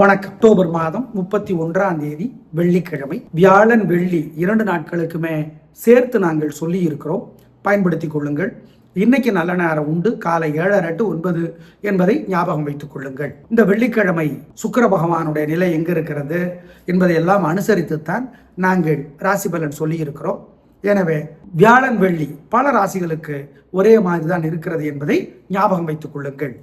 வணக்கம். அக்டோபர் மாதம் முப்பத்தி ஒன்றாம் தேதி வெள்ளிக்கிழமை. வியாழன் வெள்ளி இரண்டு நாட்களுக்குமே சேர்த்து நாங்கள் சொல்லி இருக்கிறோம் பயன்படுத்திக் கொள்ளுங்கள். இன்னைக்கு நல்ல நேரம் உண்டு. காலை ஏழரை டு ஒன்பது என்பதை ஞாபகம் வைத்துக் கொள்ளுங்கள். இந்த வெள்ளிக்கிழமை சுக்கர பகவானுடைய நிலை எங்க இருக்கிறது என்பதை எல்லாம் அனுசரித்துத்தான் நாங்கள் ராசி பலன் சொல்லி இருக்கிறோம் எனவே வியாழன் வெள்ளி பல ராசிகளுக்கு ஒரே மாதிரி தான் இருக்கிறது என்பதை ஞாபகம் வைத்துக் கொள்ளுங்கள்.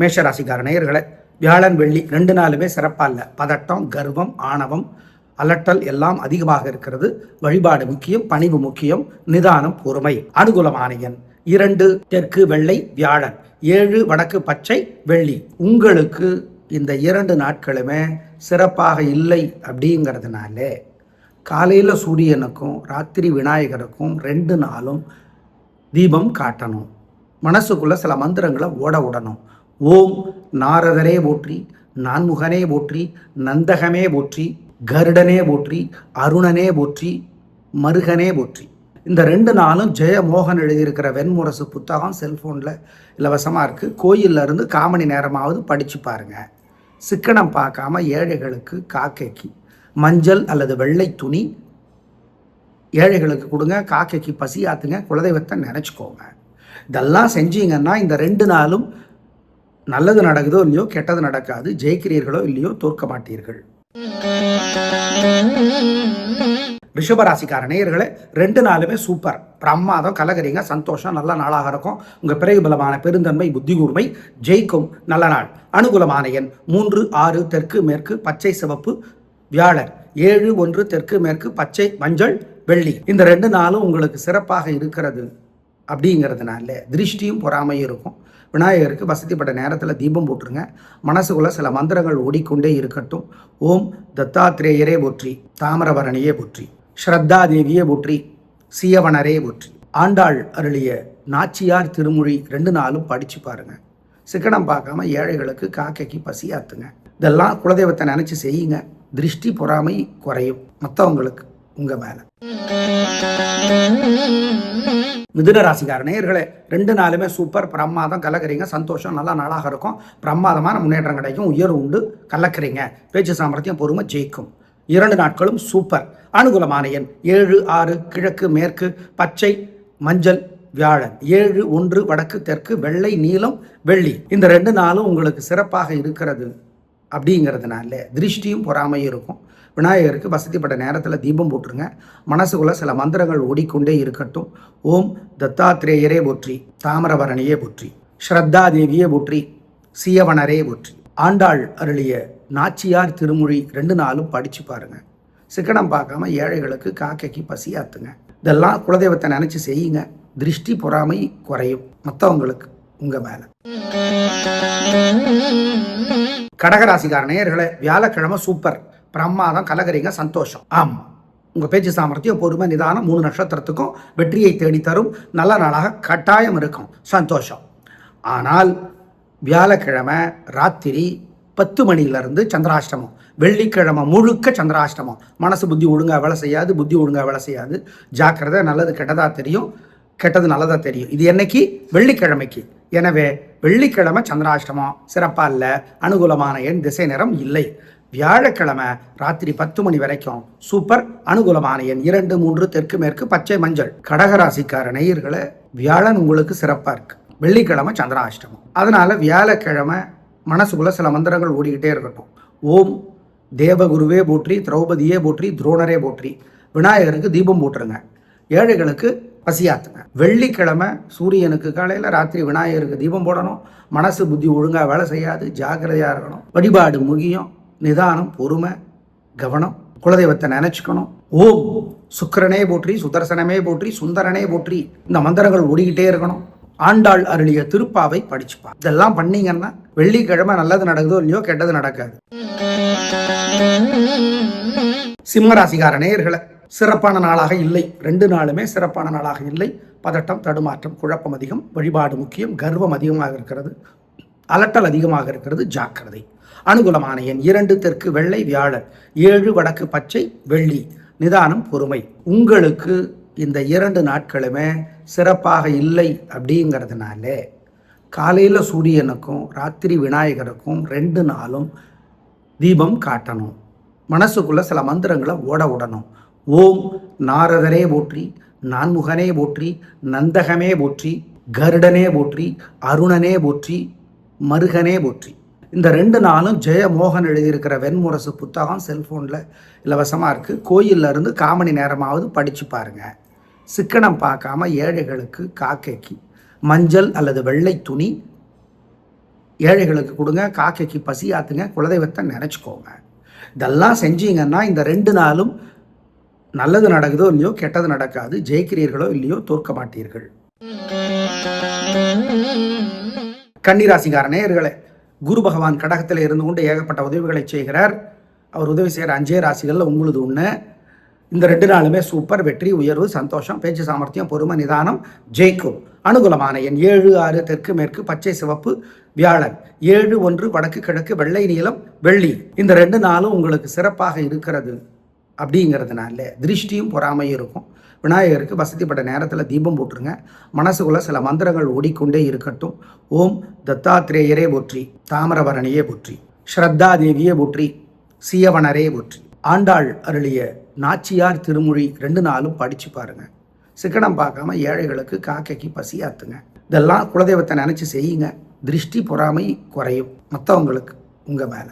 மேஷராசிக்கார நேயர்களை வியாழன் வெள்ளி ரெண்டு நாளுமே சிறப்பாக இல்லை. பதட்டம் கர்வம் ஆணவம் அலட்டல் எல்லாம் அதிகமாக இருக்கிறது. வழிபாடு முக்கியம் பணிவு முக்கியம் நிதானம் பொறுமை. அனுகூலமான எண் இரண்டு தெற்கு வெள்ளை வியாழன். ஏழு வடக்கு பச்சை வெள்ளி. உங்களுக்கு இந்த இரண்டு நாட்களுமே சிறப்பாக இல்லை அப்படிங்கிறதுனால காலையில் சூரியனுக்கும் ராத்திரி விநாயகருக்கும் ரெண்டு நாளும் தீபம் காட்டணும். மனசுக்குள்ளே சில மந்திரங்களை ஓட விடணும் ஓம் நாரதரே போற்றி நான்முகனே போற்றி நந்தகமே போற்றி கருடனே போற்றி அருணனே போற்றி மருகனே போற்றி. இந்த ரெண்டு நாளும் ஜெயமோகன் எழுதியிருக்கிற வெண்முரசு புத்தகம் செல்ஃபோனில் இலவசமாக இருக்குது கோயில்ல இருந்து காமணி நேரமாவது படித்து பாருங்கள் சிக்கனம் பார்க்காம ஏழைகளுக்கு காக்கைக்கு மஞ்சள் அல்லது வெள்ளை துணி ஏழைகளுக்கு கொடுங்க காக்கைக்கு பசி ஆத்துங்க குலதெய்வத்தை நினச்சிக்கோங்க. இதெல்லாம் செஞ்சீங்கன்னா இந்த ரெண்டு நாளும் நல்லது நடக்குதோ இல்லையோ கெட்டது நடக்காது. ஜெயிக்கிறீர்களோ இல்லையோ தோற்க மாட்டீர்கள். ரிஷபராசிக்கார நேயர்களே ரெண்டு நாளுமே சூப்பர். பிரமாதம் கலகரிங்க சந்தோஷம் நல்ல நாளாக இருக்கும். உங்க பிறகு பலமான பெருந்தன்மை புத்தி கூர்மை ஜெயிக்கும் நல்ல நாள். அனுகூலமான எண் மூன்று ஆறு தெற்கு மேற்கு பச்சை சிவப்பு வியாழன். ஏழு ஒன்று தெற்கு மேற்கு பச்சை மஞ்சள் வெள்ளி. இந்த ரெண்டு நாளும் உங்களுக்கு சிறப்பாக இருக்கிறது. அப்படிங்கிறதுனால திருஷ்டியும் பொறாமையும் இருக்கும். விநாயகருக்கு வசதிப்பட்ட நேரத்தில் தீபம் போட்டுருங்க. மனசுக்குள்ள சில மந்திரங்கள் ஓடிக்கொண்டே இருக்கட்டும். ஓம் தத்தாத்ரேயரே போற்றி தாமிரபரணியே போற்றி ஸ்ரத்தா தேவியே போற்றி சீயவனரே போற்றி. ஆண்டாள் அருளிய நாச்சியார் திருமொழி ரெண்டு நாளும் படித்து பாருங்க. சிக்கனம் பார்க்காம ஏழைகளுக்கு காக்கைக்கு பசியாத்துங்க. இதெல்லாம் குலதெய்வத்தை நினச்சி செய்யுங்க. திருஷ்டி பொறாமை குறையும். மற்றவங்களுக்கு உங்க மேல. மிதுன ராசிக்கார நேயர்களே ரெண்டு நாளுமே சூப்பர். பிரமாதம் கலக்கிறீங்க சந்தோஷம் நல்லா நாளாக இருக்கும். பிரமாதமான முன்னேற்றம் கிடைக்கும். உயர்வு உண்டு கலக்கிறீங்க. பேச்சு சாமர்த்தியம் பொறுமை ஜெயிக்கும். இரண்டு நாட்களும் சூப்பர். அனுகூலமான எண் ஏழு ஆறு கிழக்கு மேற்கு பச்சை மஞ்சள் வியாழன். ஏழு ஒன்று வடக்கு தெற்கு வெள்ளை நீலம் வெள்ளி. இந்த ரெண்டு நாளும் உங்களுக்கு சிறப்பாக இருக்கிறது அப்படிங்கிறதுனால திருஷ்டியும் பொறாமையும் இருக்கும். விநாயகருக்கு வசதிப்பட்ட நேரத்தில் தீபம் போட்டுருங்க. மனசுக்குள்ள சில மந்திரங்கள் ஓடிக்கொண்டே இருக்கட்டும். ஓம் தத்தாத்ரேயரே போற்றி தாமிரபரணியே போற்றி ஸ்ரத்தா தேவியே போற்றி சீயவனரே போற்றி. ஆண்டாள் அருளிய நாச்சியார் திருமொழி ரெண்டு நாளும் படிச்சு பாருங்க. சிக்கனம் பார்க்காம ஏழைகளுக்கு காக்கைக்கு பசியாத்துங்க. இதெல்லாம் குலதெய்வத்தை நினைச்சு செய்யுங்க. திருஷ்டி பொறாமை குறையும். மற்றவங்களுக்கு உங்க மேல. கடகராசிக்கார நேயர்களை வியாழக்கிழமை சூப்பர். பிரமாதம் கலகரிங்க சந்தோஷம். ஆமாம் உங்கள் பேச்சு சாமர்த்தியம் பொறுமை நிதானம் மூணு நட்சத்திரத்துக்கும் வெற்றியை தேடித்தரும். தரும் நல்ல நாளாக கட்டாயம் இருக்கும். சந்தோஷம். ஆனால் வியாழக்கிழமை ராத்திரி பத்து மணியிலிருந்து சந்திராஷ்டமம். வெள்ளிக்கிழமை முழுக்க சந்திராஷ்டமம். மனசு புத்தி ஒழுங்காக வேலை செய்யாது புத்தி ஒழுங்காக வேலை செய்யாது. ஜாக்கிரதை நல்லது கெட்டதாக தெரியும். கெட்டது நல்லதாக தெரியும். இது என்னைக்கு? வெள்ளிக்கிழமைக்கு. எனவே வெள்ளிக்கிழமை சந்திராஷ்டமம் சிறப்பாக இல்லை அனுகூலமான எண் திசை நிறம் இல்லை. வியாழக்கிழமை ராத்திரி பத்து மணி வரைக்கும் சூப்பர் அனுகூலமான எண் இரண்டு மூன்று தெற்கு மேற்கு பச்சை மஞ்சள். கடகராசிக்கார நேயர்களை வியாழன் உங்களுக்கு சிறப்பாக இருக்கு. வெள்ளிக்கிழமை சந்திராஷ்டமம். அதனால வியாழக்கிழமை மனசுக்குள்ள சில மந்திரங்கள் ஓடிக்கிட்டே இருக்கட்டும். ஓம் தேவகுருவே போற்றி திரௌபதியே போற்றி துரோணரே போற்றி. விநாயகருக்கு தீபம் போட்டுருங்க. ஏழைகளுக்கு பசியாத்துங்க. வெள்ளிக்கிழமை சூரியனுக்கு காலையில் ராத்திரி விநாயகருக்கு தீபம் போடணும். மனசு புத்தி ஒழுங்காக வேலை செய்யாது ஜாக்கிரதையாக இருக்கணும். வழிபாடு முக்கியம். நிதானம் பொறுமை கவனம் குலதெய்வத்தை நினச்சிக்கணும். ஓம் சுக்கரனே போற்றி சுதர்சனமே போற்றி சுந்தரனே போற்றி. இந்த மந்திரங்கள் ஓடிக்கிட்டே இருக்கணும். ஆண்டாள் அருளிய திருப்பாவை படிச்சுப்பா இதெல்லாம் பண்ணீங்கன்னா வெள்ளிக்கிழமை நல்லது நடக்குதோ இல்லையோ கெட்டது நடக்காது. சிம்மராசிகார நேயர்களை சிறப்பான நாளாக இல்லை. ரெண்டு நாளுமே சிறப்பான நாளாக இல்லை. பதட்டம் தடுமாற்றம் குழப்பம் அதிகம் வழிபாடு முக்கியம் கர்வம் அதிகமாக இருக்கிறது. அலட்டல் அதிகமாக இருக்கிறது ஜாக்கிரதை. அனுகூலமான எண் இரண்டு தெற்கு வெள்ளை வியாழன். ஏழு வடக்கு பச்சை வெள்ளி. நிதானம் பொறுமை. உங்களுக்கு இந்த இரண்டு நாட்களுமே சிறப்பாக இல்லை அப்படிங்கிறதுனால காலையில் சூரியனுக்கும் ராத்திரி விநாயகருக்கும் ரெண்டு நாளும் தீபம் காட்டணும். மனசுக்குள்ள சில மந்திரங்களை ஓட விடணும் ஓம் நாரதரே போற்றி நான்முகனே போற்றி நந்தகமே போற்றி கருடனே போற்றி அருணனே போற்றி மருகனே போற்றி. இந்த ரெண்டு நாளும் ஜெயமோகன் எழுதியிருக்கிற வெண்முரசு புத்தகம் செல்ஃபோனில் இலவசமாக இருக்குது கோயிலில் இருந்து காமணி நேரமாவது படித்து பாருங்க. சிக்கனம் பார்க்காம ஏழைகளுக்கு காக்கைக்கு மஞ்சள் அல்லது வெள்ளை துணி ஏழைகளுக்கு கொடுங்க காக்கைக்கு பசி ஆத்துங்க குலதெய்வத்தை நினச்சிக்கோங்க. இதெல்லாம் செஞ்சீங்கன்னா இந்த ரெண்டு நாளும் நல்லது நடக்குதோ இல்லையோ கெட்டது நடக்காது. ஜெயிக்கிறீர்களோ இல்லையோ தோற்க மாட்டீர்கள். கன்னிராசிகார நேயர்களே குரு பகவான் கடகத்தில் இருந்து கொண்டு ஏகப்பட்ட உதவிகளை செய்கிறார். அவர் உதவி செய்கிற அஞ்சே ராசிகளில் உங்களுது ஒன்று இந்த ரெண்டு நாளுமே சூப்பர் வெற்றி உயர்வு சந்தோஷம் பேச்சு சாமர்த்தியம் பொறுமை நிதானம் ஜெயிக்கும். அனுகூலமான எண் ஏழு ஆறு தெற்கு மேற்கு பச்சை சிவப்பு வியாழன். ஏழு ஒன்று வடக்கு கிழக்கு வெள்ளை நீளம் வெள்ளி. இந்த ரெண்டு நாளும் உங்களுக்கு சிறப்பாக இருக்கிறது அப்படிங்கிறதுனால திருஷ்டியும் பொறாமையும் இருக்கும். விநாயகருக்கு வசதிப்பட்ட நேரத்தில் தீபம் போட்டுருங்க. மனசுக்குள்ள சில மந்திரங்கள் ஓடிக்கொண்டே இருக்கட்டும். ஓம் தத்தாத்திரேயரே போற்றி தாமிரபரணியே போற்றி ஸ்ரத்தா தேவியே போற்றி சீயவனரே போற்றி. ஆண்டாள் அருளிய நாச்சியார் திருமொழி ரெண்டு நாளும் படிச்சு பாருங்க. சிக்கனம் பார்க்காம ஏழைகளுக்கு காக்கைக்கு பசியாத்துங்க. இதெல்லாம் குலதெய்வத்தை நினைச்சு செய்யுங்க. திருஷ்டி பொறாமை குறையும். மற்றவங்களுக்கு உங்க மேல.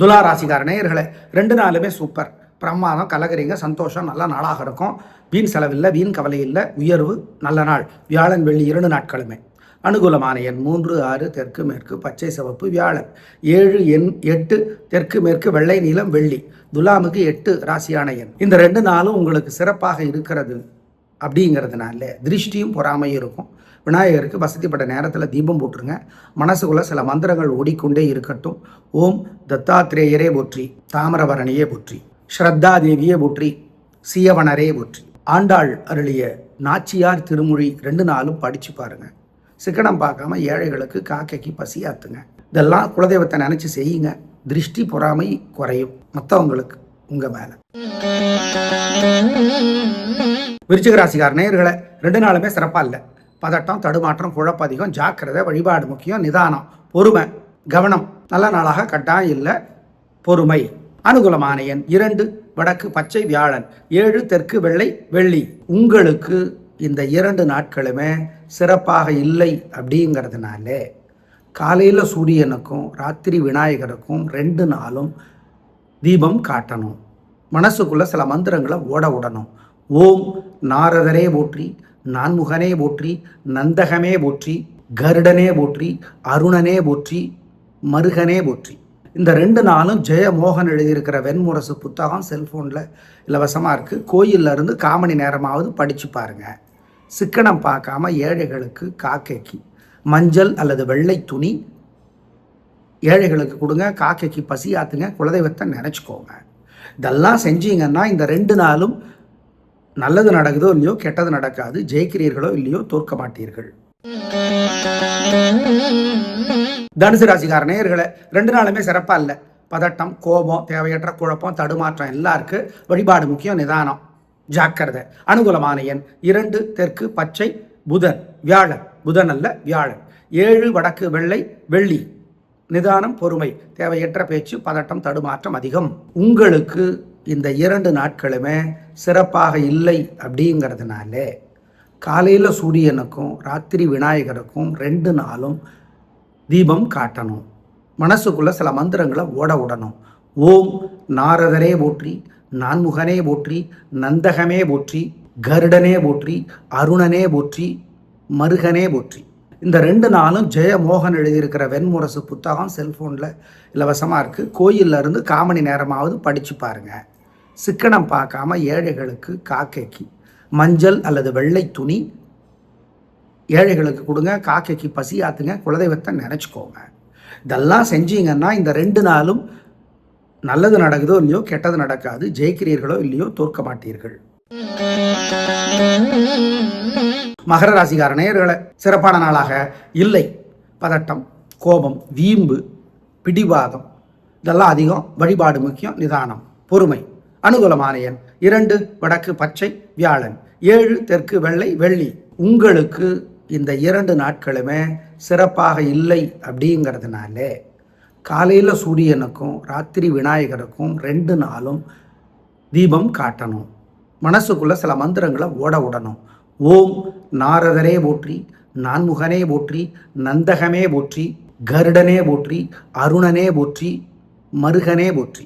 துலா ராசிக்கார நேயர்களை ரெண்டு நாளுமே சூப்பர். பிரமாதம் கலகரிங்க சந்தோஷம் நல்ல நாளாக இருக்கும். வீண் செலவில்லை வீண் கவலை இல்லை உயர்வு நல்ல நாள். வியாழன் வெள்ளி இரண்டு நாட்களுமே. அனுகூலமான எண் மூன்று ஆறு தெற்கு மேற்கு பச்சை சிவப்பு வியாழன். ஏழு எண் எட்டு தெற்கு மேற்கு வெள்ளை நீளம் வெள்ளி. துலாமுக்கு எட்டு ராசியான எண். இந்த ரெண்டு நாளும் உங்களுக்கு சிறப்பாக இருக்கிறது அப்படிங்கிறதுனால திருஷ்டியும் பொறாமையும் இருக்கும். விநாயகருக்கு வசதிப்பட்ட நேரத்தில் தீபம் போட்டுருங்க. மனசுக்குள்ள சில மந்திரங்கள் ஓடிக்கொண்டே இருக்கட்டும். ஓம் தத்தாத்திரேயரே போற்றி தாமிரபரணியே போற்றி. ஸ்ரத்தாதேவியே போற்றி சீயவனரே போற்றி. ஆண்டாள் அருளிய நாச்சியார் திருமொழி ரெண்டு நாளும் படித்து பாருங்க. சிக்கனம் பார்க்காம ஏழைகளுக்கு காக்கைக்கு பசியாத்துங்க இதெல்லாம் குலதெய்வத்தை நினச்சி செய்யுங்க. திருஷ்டி பொறாமை குறையும் மற்றவங்களுக்கு உங்கள் மேலே. விருச்சிகராசிகார் நேர்களை ரெண்டு நாளுமே சிறப்பாக இல்லை. பதட்டம் தடுமாற்றம் குழப்ப அதிகம் ஜாக்கிரதை வழிபாடு முக்கியம் நிதானம் பொறுமை கவனம். நல்ல நாளாக கட்டாயம் இல்லை பொறுமை. அனுகூலமான எண் இரண்டு வடக்கு பச்சை வியாழன். ஏழு தெற்கு வெள்ளை வெள்ளி. உங்களுக்கு இந்த இரண்டு நாட்களுமே சிறப்பாக இல்லை அப்படிங்கிறதுனால காலையில் சூரியனுக்கும் ராத்திரி விநாயகருக்கும் ரெண்டு நாளும் தீபம் காட்டணும். மனசுக்குள்ள சில மந்திரங்களை ஓட விடணும் ஓம் நாரதரே போற்றி நான்முகனே போற்றி நந்தகமே போற்றி கருடனே போற்றி அருணனே போற்றி மருகனே போற்றி. இந்த ரெண்டு நாளும் ஜெயமோகன் எழுதியிருக்கிற வெண்முரசு புத்தகம் செல்ஃபோனில் இலவசமாக இருக்குது கோயில்ல இருந்து காமணி நேரமாவது படித்து பாருங்கள் சிக்கனம் பார்க்காம ஏழைகளுக்கு காக்கைக்கு மஞ்சள் அல்லது வெள்ளை துணி ஏழைகளுக்கு கொடுங்க காக்கைக்கு பசி ஆத்துங்க குலதெய்வத்தை நினச்சிக்கோங்க. இதெல்லாம் செஞ்சீங்கன்னா இந்த ரெண்டு நாளும் நல்லது நடக்குதோ இல்லையோ கெட்டது நடக்காது ஜெயிக்கிறீர்களோ இல்லையோ தோற்க மாட்டீர்கள். தனுசு ராசிக்கார நேயர்களை ரெண்டு நாளுமே சிறப்பா இல்லை. பதட்டம் கோபம் தேவையற்ற குழப்பம் தடுமாற்றம் எல்லாம் வழிபாடு முக்கியம் நிதானம் ஜாக்கிரதை. அனுகூலமான எண் இரண்டு தெற்கு பச்சை புதன் வியாழன். புதன் அல்ல வியாழன். ஏழு வடக்கு வெள்ளை வெள்ளி. நிதானம் பொறுமை தேவையற்ற பேச்சு பதட்டம் தடுமாற்றம் அதிகம். உங்களுக்கு இந்த இரண்டு நாட்களுமே சிறப்பாக இல்லை அப்படிங்கிறதுனால காலையில் சூரியனுக்கும் ராத்திரி விநாயகருக்கும் ரெண்டு நாளும் தீபம் காட்டணும். மனசுக்குள்ளே சில மந்திரங்களை ஓட விடணும் ஓம் நாரதரே போற்றி நான்முகனே போற்றி நந்தகமே போற்றி கருடனே போற்றி அருணனே போற்றி மருகனே போற்றி. இந்த ரெண்டு நாளும் ஜெயமோகன் எழுதியிருக்கிற வெண்முரசு புத்தகம் செல்ஃபோனில் இலவசமாக இருக்குது கோயில்ல இருந்து காமணி நேரமாவது படித்து பாருங்கள் சிக்கனம் பார்க்காம ஏழைகளுக்கு காக்கைக்கு மஞ்சள் அல்லது வெள்ளை துணி. ஏழைகளுக்கு கொடுங்க காக்கைக்கு பசி ஆத்துங்க குலதெய்வத்தை நினச்சிக்கோங்க. இதெல்லாம் செஞ்சீங்கன்னா இந்த ரெண்டு நாளும் நல்லது நடக்குதோ இல்லையோ கெட்டது நடக்காது ஜெயிக்கிறீர்களோ இல்லையோ தோற்க மாட்டீர்கள். மகர ராசிகார நேயர்களை சிறப்பான நாளாக. இல்லை பதட்டம் கோபம் வீம்பு பிடிவாதம் இதெல்லாம் அதிகம் வழிபாடு முக்கியம் நிதானம் பொறுமை. அனுகூலமான எண் இரண்டு வடக்கு பச்சை வியாழன். ஏழு தெற்கு வெள்ளை வெள்ளி. உங்களுக்கு இந்த இரண்டு நாட்களுமே சிறப்பாக இல்லை அப்படிங்கிறதுனால காலையில் சூரியனுக்கும் ராத்திரி விநாயகருக்கும் ரெண்டு நாளும் தீபம் காட்டணும். மனசுக்குள்ள சில மந்திரங்களை ஓட விடணும் ஓம் நாரதரே போற்றி நான்முகனே போற்றி நந்தகமே போற்றி கருடனே போற்றி அருணனே போற்றி மருகனே போற்றி.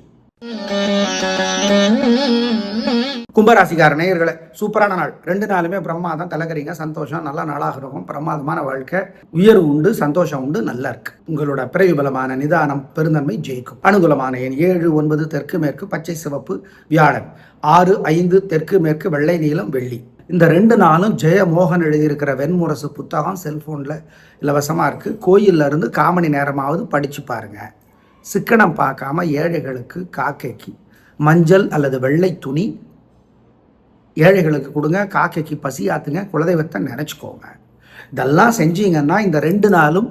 கும்பராசிக்கார நேயர்களை சூப்பரான நாள். ரெண்டு நாளுமே பிரம்மாதம் கலக்கறீங்க சந்தோஷம் நல்ல நாளாக இருக்கும் பிரமாதமான வாழ்க்கை. உயர்வு உண்டு சந்தோஷம் உண்டு நல்லா இருக்கு. உங்களோட பிறவி பலமான நிதானம் பெருந்தன்மை ஜெயிக்கும். அனுகூலமான எண் ஏழு ஒன்பது தெற்கு மேற்கு பச்சை சிவப்பு வியாழன். ஆறு ஐந்து தெற்கு மேற்கு வெள்ளை நீளம் வெள்ளி. இந்த ரெண்டு நாளும் ஜெயமோகன் எழுதியிருக்கிற வெண்முரசு புத்தகம் செல்ஃபோனில் இலவசமாக இருக்குது கோயில்ல இருந்து காமணி நேரமாவது படித்து பாருங்க. சிக்கனம் பார்க்காம ஏழைகளுக்கு காக்கைக்கு மஞ்சள் அல்லது வெள்ளை துணி ஏழைகளுக்கு கொடுங்க காக்கைக்கு பசி ஆத்துங்க குலதெய்வத்தை நினச்சிக்கோங்க. இதெல்லாம் செஞ்சீங்கன்னா இந்த ரெண்டு நாளும்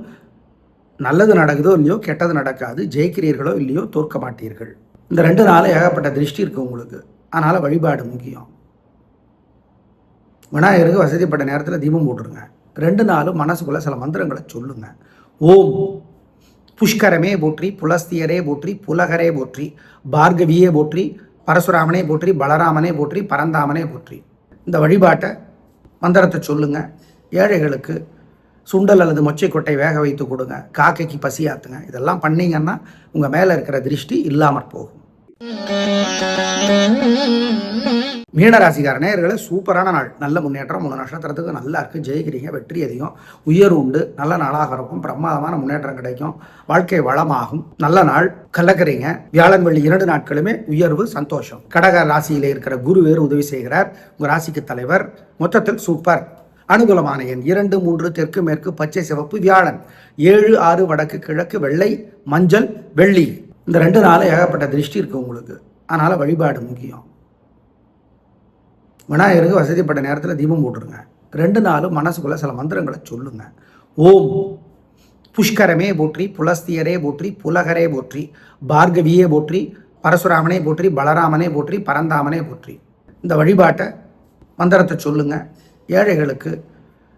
நல்லது நடக்குதோ இல்லையோ கெட்டது நடக்காது ஜெயிக்கிறீர்களோ இல்லையோ தோற்க மாட்டீர்கள். இந்த ரெண்டு நாளும் ஏகப்பட்ட திருஷ்டி இருக்குது உங்களுக்கு. அதனால் வழிபாடு முக்கியம். விநாயகருக்கு வசதிப்பட்ட நேரத்தில் தீபம் போட்டுருங்க. ரெண்டு நாளும் மனசுக்குள்ளே சில மந்திரங்களை சொல்லுங்கள் ஓம். புஷ்கரமே போற்றி புலஸ்தியரே போற்றி புலகரே போற்றி பார்கவியே போற்றி பரசுராமனே போற்றி பலராமனே போற்றி பரந்தாமனே போற்றி. இந்த வழிபாட்டை மந்திரத்தை சொல்லுங்கள் ஏழைகளுக்கு சுண்டல் அல்லது மொச்சைக்கொட்டை வேக வைத்து கொடுங்க. காக்கைக்கு பசியாத்துங்க இதெல்லாம் பண்ணிங்கன்னா உங்கள் மேலே இருக்கிற திருஷ்டி இல்லாமற் போகும். மீனராசிக்கார நேயர்களே சூப்பரான நாள். நல்ல முன்னேற்றம் மூணு நட்சத்திரத்துக்கு நல்லா இருக்குது ஜெயிக்கிறீங்க வெற்றி அதிகம். உயர் உண்டு நல்ல நாளாக இருக்கும். பிரமாதமான முன்னேற்றம் கிடைக்கும். வாழ்க்கை வளமாகும். நல்ல நாள். கலக்கிறீங்க. வியாழன் வெள்ளி இரண்டு நாட்களுமே உயர்வு சந்தோஷம். கடக ராசியில் இருக்கிற குரு வேறு உதவி செய்கிறார். உங்கள் ராசிக்கு தலைவர். மொத்தத்தில் சூப்பர். அனுகூலமான எண் இரண்டு மூன்று தெற்கு மேற்கு பச்சை சிவப்பு வியாழன். ஏழு ஆறு வடக்கு கிழக்கு வெள்ளை மஞ்சள் வெள்ளி. இந்த ரெண்டு நாளும் ஏகப்பட்ட திருஷ்டி இருக்குது உங்களுக்கு. அதனால் வழிபாடு முக்கியம். விநாயகருக்கு வசதிப்பட்ட நேரத்தில் தீபம் போட்டுருங்க. ரெண்டு நாளும் மனசுக்குள்ளே சில மந்திரங்களை சொல்லுங்க. ஓம். புஷ்கரமே போற்றி புலஸ்தியரே போற்றி புலகரே போற்றி பார்கவியே போற்றி பரசுராமனே போற்றி பலராமனே போற்றி பரந்தாமனே போற்றி. இந்த வழிபாட்டை மந்திரத்தை சொல்லுங்க. ஏழைகளுக்கு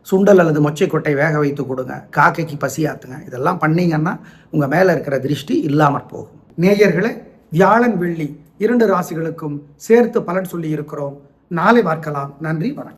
சுண்டல் அல்லது மொச்சைக்கொட்டை வேக வைத்து கொடுங்க. காக்கைக்கு பசியாத்துங்க இதெல்லாம் பண்ணிங்கன்னா உங்கள் மேலே இருக்கிற திருஷ்டி இல்லாமற் போகும். நேயர்களை வியாழன் வெள்ளி இரண்டு ராசிகளுக்கும் சேர்த்து பலன் சொல்லி இருக்கிறோம் நாளை பார்க்கலாம். நன்றி வணக்கம்.